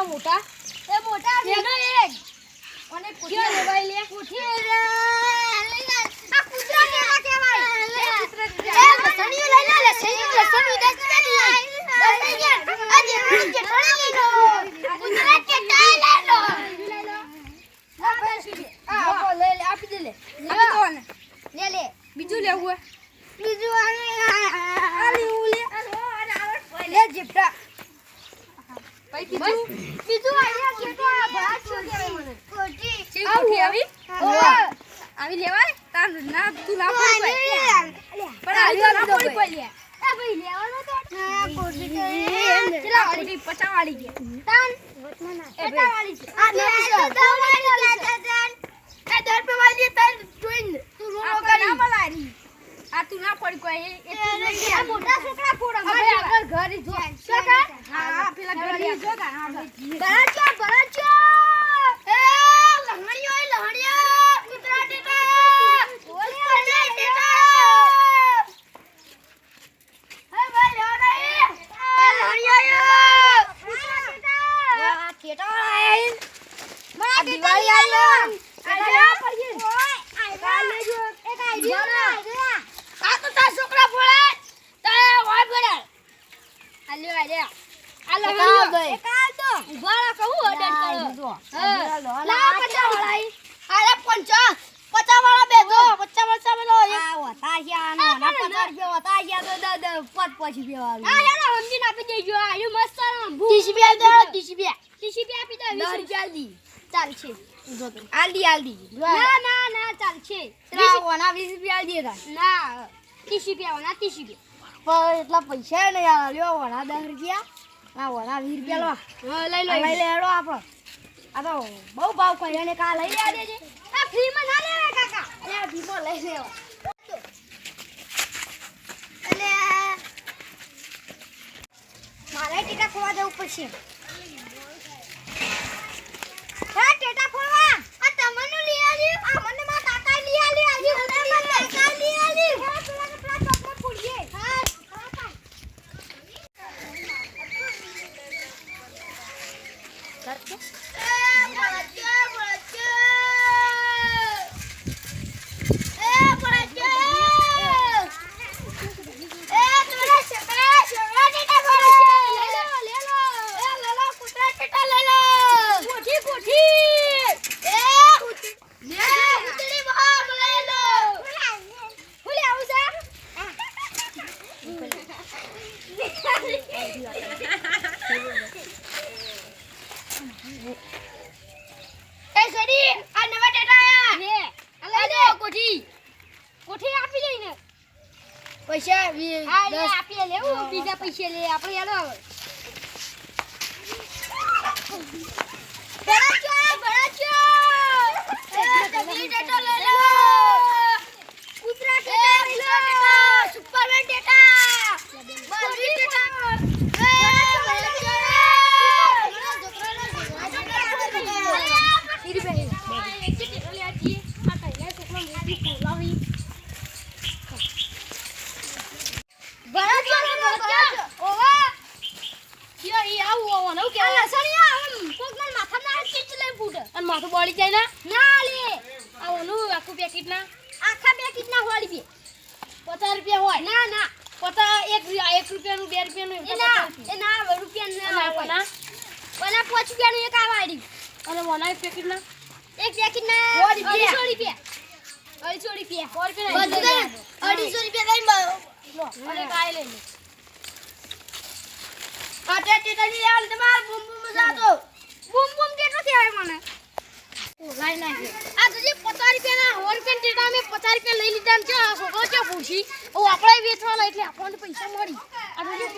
આ મોટા. એ મોટા એનો એક અને કુતરા લેવાય લે. કોઠી આ કુતરા કેવા કેવાય એ કુતરા એ લસણીઓ લઈ લે. લસણીઓ લસણીઓ દસ રૂપિયા ની આ જેવડી ચટણી લઈ લો કૂતરા ચટણી લે લો આ બેસી આ આપો લે લે આપી દે લે. લે લે. બીજું લેવું બીજું આ લેવું લે. લે. જીપટા ભાઈ બીજું બીજું આયા કેતો આ ભાત છો કે મને? કોઠી. ચી કોઠી આવી? આવી? લેવાય? તાર ના તું ના પડી. પણ પણ આવી ના પડી. કોઈ લે આ ભાઈ લેવાનો તો. ના કોઠી તો ચલા કોઠી? પચાવ વાળી કે. તાન. પટા વાળી છે. આ લે તો વાળી છે તાન. એ દર પે વાળી તાન. જોઈન તું આ કરી. ના મલારી આ તું ના પડી કોઈ. એ- તું મોટા છોકરા ફોડા ભાઈ આગળ ઘર જો. છોકરા હા પેલા ઘરે જો તાર, હા, ભાઈ. બરાચો બરાચો એ લહણિયો એ લહણિયો કૂતરા ટેટા ઓલે ટેટા હે ભાઈ લેવડા એ લહણિયો કૂતરા ટેટા આ ટેટા આઈ. મારા દિવાળી આવી. આઈડિયા પડી આઈડિયા લેજો એક આઈડિયા આ તો તાર છોકરા ફોડે તારે વાય ફોડે આલ્યો આલ્યો આ લહણિયો એક આ તો ઉભારા કહું ઓર્ડર કરો. હા. લાવો પચાસ વાળા ઈ. પંચા પચાસ વાળા બે દો. પચાસ પચાસ વાળો એક. આ હોતા છે, આનો આ હોના રૂપિયા હોતા છે, તો દ- દ- પાંચ પાંચ રૂપિયા વાળું. આ યાર સમજીને આપી દેજો. આ મસ્ત રૂપિયા દો રૂપિયા. રૂપિયા આપી. ના ના ના રૂપિયા ના રૂપિયા રૂપિયા પણ એટલા પૈસા નહીં આ લ્યો હોના રૂપિયા. આ હોના વીસ રૂપિયા લો લઈ લો લઈ લે આપણો. આ તો બહુ ભાવ કર્યો ને કા લઈ દેજે આ ફ્રીમાં ના લેવાય કાકા. અરે આ ભીમો લઈ લેવો. અને મારે ટીકા ખોવા જવું પડશે હા ટેટા ફોડવા આ તમને લઈ આલ્યું આ મને મારા કાકા લઈ આલ્યું આજે મને મારા કાકા લઈ આલ્યું હા પેલા ને પેલા કપડા ફોડીએ હા કાકા એ બળચો બળચો એ બળચો એ તમારા છોકરા છોકરા ટેટા ફોડે લે લો લે લો એ લે લો કૂતરા ટેટા લે લો કોઠી કોઠી એ લે કૂતરી બહાર લે લો ફૂલે આવું છે એ સડી આ નવા ટેટા આયા લે આ લે કોઠી કોઠી આપી દઈને પૈસા હા લે આપીએ લેવું બીજા પૈસા લે આપણે યાર ભરાચો ભરાચો એ જબરી ટેટો લે લો કૂતરા ટેટા લે લો સુપરમેન ટેટા બધી ટેટા એ ભરાચો ભરાચો ભરાચો ઓવા યો ઈ આવું આવું આવું આ લસણિયા આમ કોકના માથામાં આ ચીચ લઈ ફૂટે અને માથું બળી જાય ના ના લે આ ઓનું આખું પેકેટ ના આખા પેકેટ ના હોળી બે પચાસ રૂપિયા હોય ના ના પચાસ એક એક રૂપિયાનું બે રૂપિયાનું એ ના એ ના રૂપિયા ના ના ના પેલા પાંચ રૂપિયાનું એક આવાડી અને મોના એક પેકેટ ના એક પેકેટ ના. અઢીસો રૂપિયા અઢીસો રૂપિયા અઢીસો રૂપિયા લઈ અને કાંઈ લઈ અટે ટેટાની આલ તમાર બૂમ બૂમ જાતો બૂમ બૂમ કેટલો કહેવાય આ તો જે પચાસ રૂપિયાના સો રૂપિયા ટેટા અમે પચાસ રૂપિયા લઈ લીધા છે. આ છોકરો છે પૂછી હવે આપણે વેચવાના એટલે આપણને પૈસા મળી. આ પૂછી